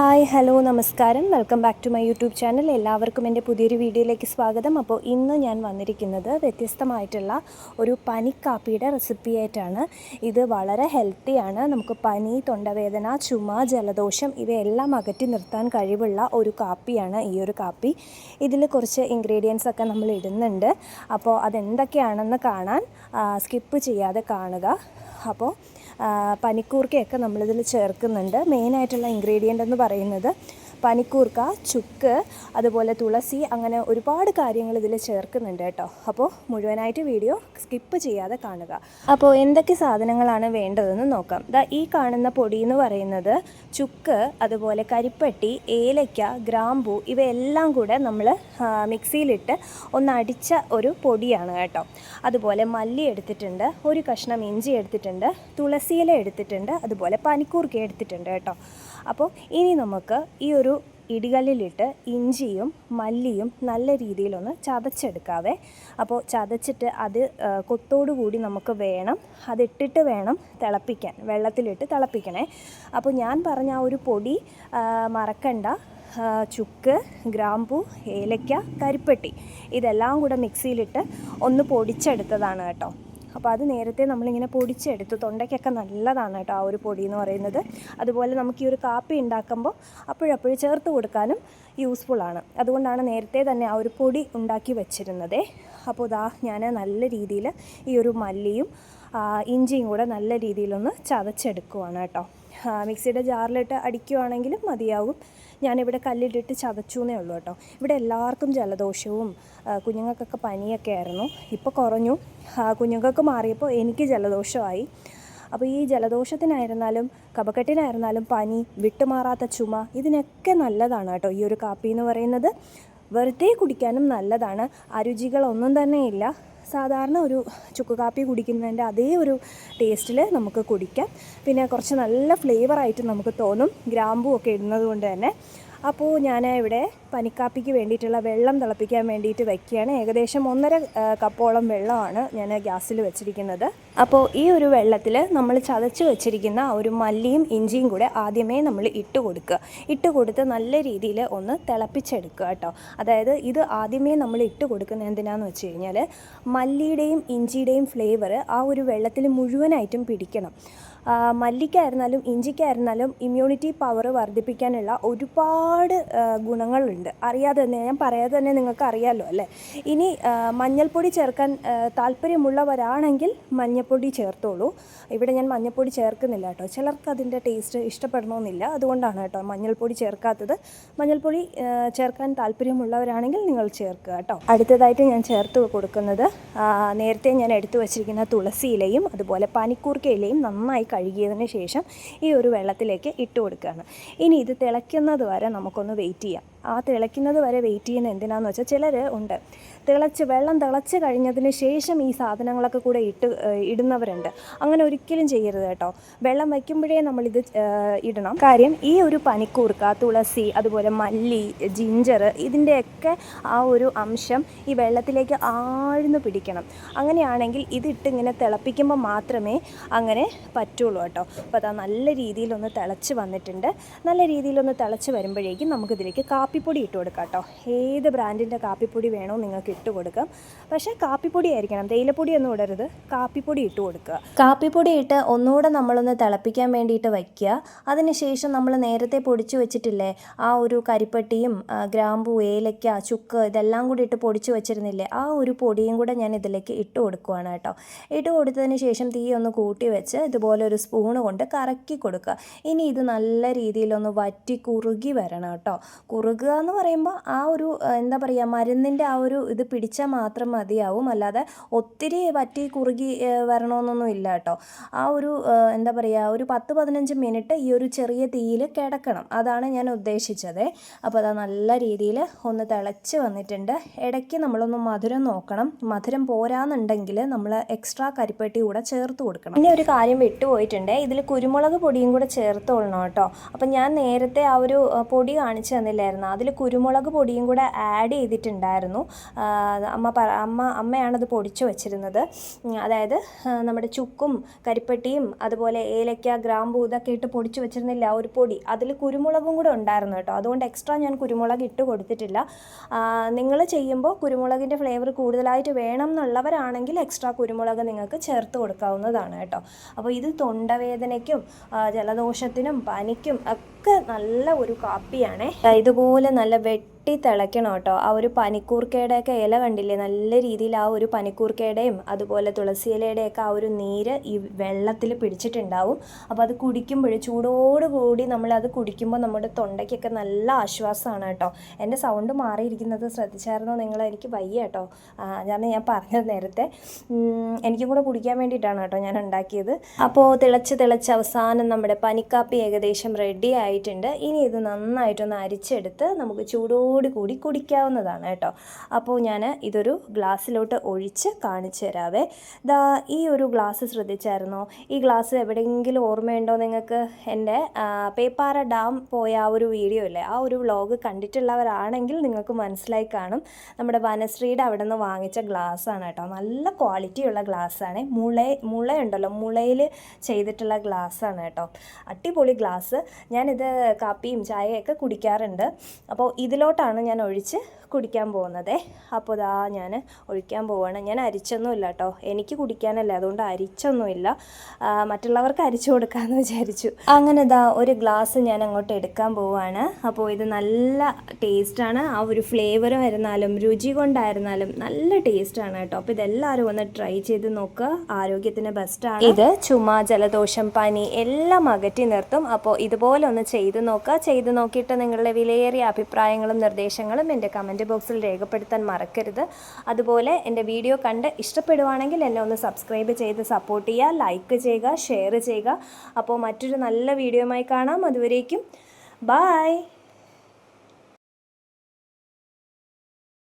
Hi hello നമസ്കാരം. Welcome back to my YouTube channel. എല്ലാവർക്കും എന്റെ പുതിയൊരു വീഡിയോയിലേക്ക് സ്വാഗതം. അപ്പോൾ ഇന്ന് ഞാൻ വന്നിരിക്കുന്നത് വ്യത്യസ്തമായിട്ടുള്ള ഒരു പനിക്കാപ്പിയുടെ റെസിപ്പി ആയിട്ടാണ് ഇത് വളരെ ഹെൽത്തിയാണ് നമുക്ക് പനി തൊണ്ടവേദന ചുമ ജലദോഷം ഇവയെല്ലാം അകറ്റി നിർത്താൻ കഴിവുള്ള ഒരു കാപ്പിയാണ് ഈ ഒരു കാപ്പി. ഇതിൽ കുറച്ച് ഇൻഗ്രീഡിയൻസ് ഒക്കെ നമ്മൾ ഇടുന്നുണ്ട്. അപ്പോൾ അതെന്തൊക്കെയാണെന്ന് കാണാൻ സ്കിപ്പ് ചെയ്യാതെ കാണുക. അപ്പോൾ പനിക്കൂർക്കയൊക്കെ നമ്മളിതിൽ ചേർക്കുന്നുണ്ട്. മെയിനായിട്ടുള്ള ഇൻഗ്രീഡിയന്റ് എന്ന് പറയുന്നത് പനിക്കൂർക്ക ചുക്ക് അതുപോലെ തുളസി അങ്ങനെ ഒരുപാട് കാര്യങ്ങൾ ഇതിൽ ചേർക്കുന്നുണ്ട് കേട്ടോ. അപ്പോൾ മുഴുവനായിട്ട് വീഡിയോ സ്കിപ്പ് ചെയ്യാതെ കാണുക. അപ്പോൾ എന്തൊക്കെ സാധനങ്ങളാണ് വേണ്ടതെന്ന് നോക്കാം. ദാ ഈ കാണുന്ന പൊടി എന്ന് പറയുന്നത് ചുക്ക് അതുപോലെ കരിപ്പട്ടി ഏലയ്ക്ക ഗ്രാമ്പൂ ഇവയെല്ലാം കൂടെ നമ്മൾ മിക്സിയിലിട്ട് ഒന്ന് അടിച്ച ഒരു പൊടിയാണ് കേട്ടോ. അതുപോലെ മല്ലി എടുത്തിട്ടുണ്ട് ഒരു കഷ്ണം ഇഞ്ചി എടുത്തിട്ടുണ്ട് തുളസിയില എടുത്തിട്ടുണ്ട് അതുപോലെ പനിക്കൂർക്ക എടുത്തിട്ടുണ്ട് കേട്ടോ. അപ്പോൾ ഇനി നമുക്ക് ഈ ഒരു ഇടികല്ലിലിട്ട് ഇഞ്ചിയും മല്ലിയും നല്ല രീതിയിലൊന്ന് ചതച്ചെടുക്കാവേ. അപ്പോൾ ചതച്ചിട്ട് അത് കൊത്തോടു കൂടി നമുക്ക് വേണം. അതിട്ടിട്ട് വേണം തിളപ്പിക്കാൻ വെള്ളത്തിലിട്ട് തിളപ്പിക്കണേ. അപ്പോൾ ഞാൻ പറഞ്ഞ ആ ഒരു പൊടി മറക്കണ്ട. ചുക്ക് ഗ്രാമ്പു ഏലയ്ക്ക കരിപ്പെട്ടി ഇതെല്ലാം കൂടെ മിക്സിയിലിട്ട് ഒന്ന് പൊടിച്ചെടുത്തതാണ് കേട്ടോ. അപ്പോൾ അത് നേരത്തെ നമ്മളിങ്ങനെ പൊടിച്ചെടുത്ത്. തൊണ്ടയ്ക്കൊക്കെ നല്ലതാണ് കേട്ടോ ആ ഒരു പൊടി എന്ന് പറയുന്നത്. അതുപോലെ നമുക്ക് ഈ ഒരു കാപ്പി ഉണ്ടാക്കുമ്പോൾ അപ്പോഴപ്പോഴും ചേർത്ത് കൊടുക്കാനും യൂസ്ഫുള്ളാണ് അതുകൊണ്ടാണ് നേരത്തെ തന്നെ ആ ഒരു പൊടി ഉണ്ടാക്കി വെച്ചിരുന്നത്. അപ്പോൾ ഇതാ ഞാൻ നല്ല രീതിയിൽ ഈ ഒരു മല്ലിയും ഇഞ്ചിയും കൂടെ നല്ല രീതിയിലൊന്ന് ചതച്ചെടുക്കുവാണ് കേട്ടോ. മിക്സിയുടെ ജാറിലിട്ട് അടിക്കുവാണെങ്കിലും മതിയാകും ഞാനിവിടെ കല്ലിലിട്ട് ചതച്ചു എന്നേ ഉള്ളൂ കേട്ടോ. ഇവിടെ എല്ലാവർക്കും ജലദോഷവും കുഞ്ഞുങ്ങൾക്കൊക്കെ പനിയൊക്കെ ആയിരുന്നു. ഇപ്പോൾ കുറഞ്ഞു. കുഞ്ഞുങ്ങൾക്ക് മാറിയപ്പോൾ എനിക്ക് ജലദോഷമായി. അപ്പോൾ ഈ ജലദോഷത്തിനായിരുന്നാലും കഫക്കെട്ടിനായിരുന്നാലും പനി വിട്ടുമാറാത്ത ചുമ ഇതിനൊക്കെ നല്ലതാണ് കേട്ടോ ഈ ഒരു കാപ്പി എന്ന് പറയുന്നത്. വെറുതെ കുടിക്കാനും നല്ലതാണ്. അരുചികളൊന്നും തന്നെ ഇല്ല. സാധാരണ ഒരു ചുക്ക് കാപ്പി കുടിക്കുന്നതിന്റെ അതേ ഒരു ടേസ്റ്റിൽ നമുക്ക് കുടിക്കാം. പിന്നെ കുറച്ച് നല്ല ഫ്ലേവറായിട്ട് നമുക്ക് തോന്നും ഗ്രാമ്പു ഒക്കെ ഇടുന്നത് കൊണ്ട് തന്നെ. അപ്പോൾ ഞാൻ ഇവിടെ പനിക്കാപ്പിക്ക് വേണ്ടിയിട്ടുള്ള വെള്ളം തിളപ്പിക്കാൻ വേണ്ടിയിട്ട് വയ്ക്കുകയാണ് ഏകദേശം ഒന്നര ആ, കപ്പോളം വെള്ളമാണ് ഞാൻ ഗ്യാസിൽ വെച്ചിരിക്കുന്നത്. അപ്പോൾ ഈ ഒരു വെള്ളത്തിൽ നമ്മൾ ചതച്ച് വെച്ചിരിക്കുന്ന ആ ഒരു മല്ലിയും ഇഞ്ചിയും കൂടെ ആദ്യമേ നമ്മൾ ഇട്ട് കൊടുക്കുക. ഇട്ട് കൊടുത്ത് നല്ല രീതിയിൽ ഒന്ന് തിളപ്പിച്ചെടുക്കുക കേട്ടോ. അതായത് ഇത് ആദ്യമേ നമ്മൾ ഇട്ട് കൊടുക്കുന്ന എന്തിനാന്ന് വെച്ച് കഴിഞ്ഞാൽ മല്ലിയുടെയും ഇഞ്ചിയുടെയും ഫ്ലേവർ ആ ഒരു വെള്ളത്തിൽ മുഴുവനായിട്ടും പിടിക്കണം. മല്ലിക്കായിരുന്നാലും ഇഞ്ചിക്കായിരുന്നാലും ഇമ്മ്യൂണിറ്റി പവർ വർദ്ധിപ്പിക്കാനുള്ള ഒരുപാട് ഗുണങ്ങളുണ്ട്. അറിയാതെ തന്നെ ഞാൻ പറയാതെ തന്നെ നിങ്ങൾക്ക് അറിയാമല്ലോ അല്ലേ? ഇനി മഞ്ഞൾപ്പൊടി ചേർക്കാൻ താല്പര്യമുള്ളവരാണെങ്കിൽ താല്പര്യമുള്ളവരാണെങ്കിൽ മഞ്ഞൾപ്പൊടി ചേർത്തോളൂ. ഇവിടെ ഞാൻ മഞ്ഞൾപ്പൊടി ചേർക്കുന്നില്ല കേട്ടോ. ചിലർക്ക് അതിന്റെ ടേസ്റ്റ് ഇഷ്ടപ്പെടണമെന്നില്ല. അതുകൊണ്ടാണ് കേട്ടോ മഞ്ഞൾപ്പൊടി ചേർക്കാത്തത്. മഞ്ഞൾപ്പൊടി ചേർക്കാൻ താല്പര്യമുള്ളവരാണെങ്കിൽ നിങ്ങൾ ചേർക്കുക കേട്ടോ. അടുത്തതായിട്ട് ഞാൻ ചേർത്ത് കൊടുക്കുന്നത് നേരത്തെ ഞാൻ എടുത്തു വച്ചിരിക്കുന്ന തുളസി ഇലയും അതുപോലെ പനിക്കൂർക്ക ഇലയും നന്നായി കഴുകിയതിന് ശേഷം ഈ ഒരു വെള്ളത്തിലേക്ക് ഇട്ട് കൊടുക്കുകയാണ്. ഇനി ഇത് തിളയ്ക്കുന്നത് വരെ നമുക്കൊന്ന് വെയിറ്റ് ചെയ്യാം. ആ തിളയ്ക്കുന്നത് വരെ വെയിറ്റ് ചെയ്യുന്ന എന്തിനാന്ന് വെച്ചാൽ ചിലർ ഉണ്ട്. തിളച്ച് വെള്ളം തിളച്ച് കഴിഞ്ഞതിന് ശേഷം ഈ സാധനങ്ങളൊക്കെ കൂടെ ഇട്ട് ഇടുന്നവരുണ്ട്. അങ്ങനെ ഒരിക്കലും ചെയ്യരുത് കേട്ടോ. വെള്ളം വയ്ക്കുമ്പോഴേ നമ്മളിത് ഇടണം. കാര്യം ഈ ഒരു പനിക്കൂർക്ക തുളസി അതുപോലെ മല്ലി ജിഞ്ചർ ഇതിന്റെയൊക്കെ ആ ഒരു അംശം ഈ വെള്ളത്തിലേക്ക് ആഴ്ന്നു പിടിക്കണം. അങ്ങനെയാണെങ്കിൽ ഇതിട്ട് ഇങ്ങനെ തിളപ്പിക്കുമ്പോൾ മാത്രമേ അങ്ങനെ പറ്റുള്ളൂ കേട്ടോ. അപ്പോൾ അതാ നല്ല രീതിയിലൊന്ന് തിളച്ച് വന്നിട്ടുണ്ട്. നല്ല രീതിയിലൊന്ന് തിളച്ച് വരുമ്പോഴേക്കും നമുക്കിതിലേക്ക് കാപ്പിപ്പൊടി ഇട്ട് കൊടുക്കാം കേട്ടോ. ഏത് ബ്രാൻഡിന്റെ കാപ്പിപ്പൊടി വേണോ നിങ്ങൾക്ക് ഇട്ട് കൊടുക്കാം. പക്ഷേ കാപ്പിപ്പൊടി ആയിരിക്കണം. തേയിലപ്പൊടി ഒന്നും ഇടരുത്. കാപ്പിപ്പൊടി ഇട്ട് കൊടുക്കുക. കാപ്പിപ്പൊടി ഇട്ട് ഒന്നുകൂടെ നമ്മളൊന്ന് തിളപ്പിക്കാൻ വേണ്ടിയിട്ട് വയ്ക്കുക. അതിനുശേഷം നമ്മൾ നേരത്തെ പൊടിച്ചു വെച്ചിട്ടില്ലേ ആ ഒരു കരിപ്പട്ടിയും ഗ്രാമ്പു ഏലയ്ക്ക ചുക്ക് ഇതെല്ലാം കൂടി ഇട്ട് പൊടിച്ചു വെച്ചിരുന്നില്ലേ ആ ഒരു പൊടിയും കൂടെ ഞാൻ ഇതിലേക്ക് ഇട്ട് കൊടുക്കുവാണ് കേട്ടോ. ഇട്ട് കൊടുത്തതിന് ശേഷം തീ ഒന്ന് കൂട്ടി വെച്ച് ഇതുപോലെ ഒരു സ്പൂണ് കൊണ്ട് കറക്കി കൊടുക്കുക. ഇനി ഇത് നല്ല രീതിയിലൊന്ന് വറ്റി കുറുകി വരണം കേട്ടോ. കുറുകുക എന്ന് പറയുമ്പോൾ ആ ഒരു എന്താ പറയുക മരുന്നിന്റെ ആ ഒരു ഇത് പിടിച്ചാൽ മാത്രം മതിയാവും. അല്ലാതെ ഒത്തിരി വറ്റി കുറുകി വരണമെന്നൊന്നും ഇല്ല കേട്ടോ ആ ഒരു എന്താ പറയുക ഒരു പത്ത് പതിനഞ്ച് മിനിറ്റ് ഈ ഒരു ചെറിയ തീയിൽ കിടക്കണം. അതാണ് ഞാൻ ഉദ്ദേശിച്ചത്. അപ്പോൾ അത് നല്ല രീതിയിൽ ഒന്ന് തിളച്ച് വന്നിട്ടുണ്ട്. ഇടയ്ക്ക് നമ്മളൊന്ന് മധുരം നോക്കണം. മധുരം പോരാന്നുണ്ടെങ്കിൽ നമ്മൾ എക്സ്ട്രാ കരിപ്പെട്ടി കൂടെ ചേർത്ത് കൊടുക്കണം. പിന്നെ ഒരു കാര്യം വിട്ടുപോയിട്ടുണ്ട് ഇതിൽ കുരുമുളക് പൊടിയും കൂടെ ചേർത്ത് കൊള്ളണം കേട്ടോ അപ്പം ഞാൻ നേരത്തെ ആ ഒരു പൊടി കാണിച്ചു തന്നില്ലായിരുന്നു. അതിൽ കുരുമുളക് പൊടിയും കൂടെ ആഡ് ചെയ്തിട്ടുണ്ടായിരുന്നു. അമ്മ അമ്മ അമ്മയാണത് പൊടിച്ചു വച്ചിരുന്നത്. അതായത് നമ്മുടെ ചുക്കും കരിപ്പട്ടിയും അതുപോലെ ഏലക്ക ഗ്രാമ്പൂ ഇതൊക്കെ ഇട്ട് പൊടിച്ചു വെച്ചിരുന്നില്ല ഒരു പൊടി. അതിൽ കുരുമുളകും കൂടെ ഉണ്ടായിരുന്നു കേട്ടോ. അതുകൊണ്ട് എക്സ്ട്രാ ഞാൻ കുരുമുളക് ഇട്ട് കൊടുത്തിട്ടില്ല. നിങ്ങൾ ചെയ്യുമ്പോൾ കുരുമുളകിന്റെ ഫ്ലേവർ കൂടുതലായിട്ട് വേണം എന്നുള്ളവരാണെങ്കിൽ എക്സ്ട്രാ കുരുമുളക് നിങ്ങൾക്ക് ചേർത്ത് കൊടുക്കാവുന്നതാണ് കേട്ടോ. അപ്പോൾ ഇത് തൊണ്ടവേദനയ്ക്കും ജലദോഷത്തിനും പനിക്കും ഒക്കെ നല്ല ഒരു കാപ്പിയാണേ ഇതുപോലെ നല്ല വെട്ടി തിളയ്ക്കണം കേട്ടോ ആ ഒരു പനിക്കൂർക്കയുടെയൊക്കെ ഇല കണ്ടില്ലേ? നല്ല രീതിയിൽ ആ ഒരു പനിക്കൂർക്കയുടെയും അതുപോലെ തുളസി ഇലയുടെയൊക്കെ ആ ഒരു നീര് ഈ വെള്ളത്തിൽ പിടിച്ചിട്ടുണ്ടാവും. അപ്പോൾ അത് കുടിക്കുമ്പോൾ ചൂടോടുകൂടി നമ്മളത് കുടിക്കുമ്പോൾ നമ്മുടെ തൊണ്ടയ്ക്കൊക്കെ നല്ല ആശ്വാസമാണ് കേട്ടോ. എന്റെ സൗണ്ട് മാറിയിരിക്കുന്നത് ശ്രദ്ധിച്ചായിരുന്നോ നിങ്ങൾ? എനിക്ക് വയ്യ കേട്ടോ. ഞാൻ ഞാൻ പറഞ്ഞത് നേരത്തെ. എനിക്കും കൂടെ കുടിക്കാൻ വേണ്ടിയിട്ടാണ് കേട്ടോ ഞാൻ ഉണ്ടാക്കിയത്. അപ്പോൾ തിളച്ച് തിളച്ച് അവസാനം നമ്മുടെ പനിക്കാപ്പി ഏകദേശം റെഡി ആയിട്ടുണ്ട്. ഇനി ഇത് നന്നായിട്ടൊന്ന് അരിച്ചെടുത്ത് നമുക്ക് ചൂടോട് കൂടി കുടിക്കാവുന്നതാണ് കേട്ടോ. അപ്പോൾ ഞാൻ ഇതൊരു ഗ്ലാസ്സിലോട്ട് ഒഴിച്ച് കാണിച്ചു തരാവേ. ദാ ഈ ഒരു ഗ്ലാസ് ശ്രദ്ധിച്ചായിരുന്നോ? ഈ ഗ്ലാസ് എവിടെയെങ്കിലും ഓർമ്മയുണ്ടോ നിങ്ങൾക്ക്? എന്റെ പേപ്പാറ ഡാം പോയ ആ ഒരു വീഡിയോ ഇല്ലേ? ആ ഒരു വ്ളോഗ് കണ്ടിട്ടുള്ളവരാണെങ്കിൽ നിങ്ങൾക്ക് മനസ്സിലായി കാണും. നമ്മുടെ വനശ്രീയുടെ അവിടെ നിന്ന് വാങ്ങിച്ച ഗ്ലാസ്സാണ് കേട്ടോ. നല്ല ക്വാളിറ്റിയുള്ള ഗ്ലാസ്സാണ്. മുള മുളയുണ്ടല്ലോ. മുളയിൽ ചെയ്തിട്ടുള്ള ഗ്ലാസ്സാണ് കേട്ടോ. അടിപൊളി ഗ്ലാസ്. ഞാനിത് കാപ്പിയും ചായയൊക്കെ കുടിക്കാറുണ്ട്. അപ്പോൾ ഇതിലോട്ടാണ് ഞാൻ ഒഴിച്ച് കുടിക്കാൻ പോകുന്നത്. അപ്പോൾ ഇതാ ഞാൻ ഒഴിക്കാൻ പോവാണ്. ഞാൻ അരിച്ചൊന്നുമില്ല കേട്ടോ. എനിക്ക് കുടിക്കാനല്ല. അതുകൊണ്ട് അരിച്ചൊന്നുമില്ല മറ്റുള്ളവർക്ക് അരിച്ചു കൊടുക്കാമെന്ന് വിചാരിച്ചു. അങ്ങനെ ഇതാ ഒരു ഗ്ലാസ് ഞാൻ അങ്ങോട്ട് എടുക്കാൻ പോവാണ്. അപ്പോൾ ഇത് നല്ല ടേസ്റ്റാണ് ആ ഒരു ഫ്ലേവർ വരുന്നാലും രുചി കൊണ്ടായിരുന്നാലും നല്ല ടേസ്റ്റാണ് കേട്ടോ. അപ്പോൾ ഇതെല്ലാവരും ഒന്ന് ട്രൈ ചെയ്ത് നോക്കുക ആരോഗ്യത്തിന് ബെസ്റ്റാണ് ഇത് ചുമ ജലദോഷം പനി എല്ലാം അകറ്റി നിർത്തും. അപ്പോൾ ഇതുപോലെ ഒന്ന് ചെയ്ത് നോക്കുക ചെയ്ത് നോക്കിയിട്ട് നിങ്ങളുടെ വിലയേറിയ അഭിപ്രായങ്ങളും നിർദ്ദേശങ്ങളും എന്റെ കമന്റ് ബോക്സിൽ രേഖപ്പെടുത്താൻ മറക്കരുത്. അതുപോലെ എന്റെ വീഡിയോ കണ്ട് ഇഷ്ടപ്പെടുവാണെങ്കിൽ എന്നെ ഒന്ന് സബ്സ്ക്രൈബ് ചെയ്ത് സപ്പോർട്ട് ചെയ്യുക ലൈക്ക് ചെയ്യുക ഷെയർ ചെയ്യുക. അപ്പോൾ മറ്റൊരു നല്ല വീഡിയോയുമായി കാണാം. അതുവരേക്കും ബായ്